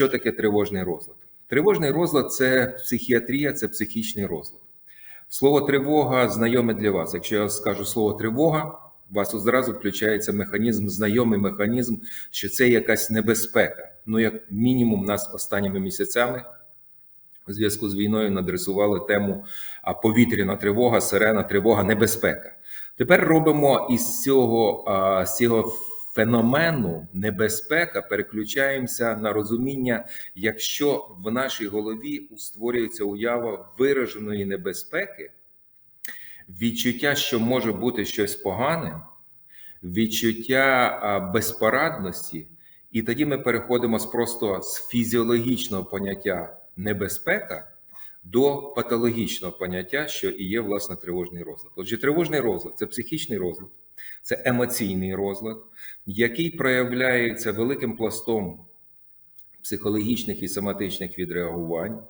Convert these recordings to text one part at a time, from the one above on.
що таке тривожний розлад? Тривожний розлад це психіатрія, це психічний розлад. Слово тривога знайоме для вас. Якщо я скажу слово тривога, у вас одразу включається механізм, знайомий механізм, що це якась небезпека. Ну, як мінімум, нас останніми місяцями у зв'язку з війною надресували тему повітряна тривога, сирена, тривога, небезпека. Тепер робимо із цього, з цього феномену небезпека, переключаємося на розуміння, якщо в нашій голові створюється уява вираженої небезпеки, відчуття, що може бути щось погане, відчуття безпорадності, і тоді ми переходимо з просто з фізіологічного поняття небезпека до патологічного поняття, що і є власне тривожний розлад. Отже, тривожний розлад це психічний розлад, це емоційний розлад, який проявляється великим пластом психологічних і соматичних відреагувань.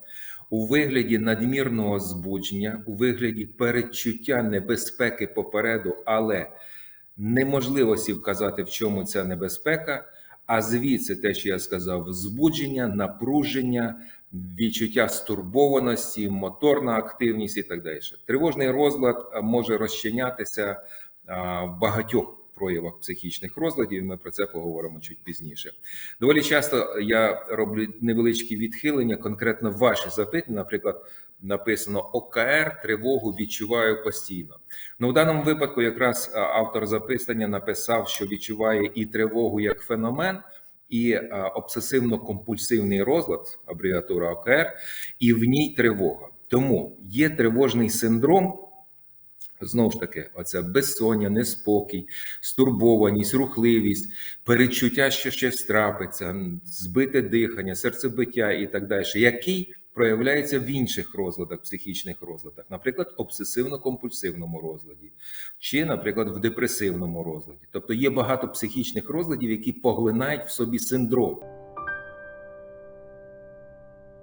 У вигляді надмірного збудження, у вигляді передчуття небезпеки попереду, але неможливості вказати, в чому ця небезпека, а звідси те, що я сказав, збудження, напруження, відчуття стурбованості, моторна активність і так далі. Тривожний розлад може розчинятися в багатьох проявах психічних розладів. Ми про це поговоримо чуть пізніше. Доволі часто я роблю невеличкі відхилення, конкретно ваші запитання, наприклад. Написано ОКР, тривогу відчуваю постійно. Ну в даному випадку, якраз автор записання написав, що відчуває і тривогу як феномен, і обсесивно-компульсивний розлад, абревіатура ОКР, і в ній тривога. Тому є тривожний синдром. Знову ж таки, оця безсоння, неспокій, стурбованість, рухливість, перечуття, що щось трапиться, збите дихання, серцебиття і так далі, який проявляється в інших розладах, психічних розладах, наприклад, обсесивно-компульсивному розладі, чи, наприклад, в депресивному розладі. Тобто є багато психічних розладів, які поглинають в собі синдром.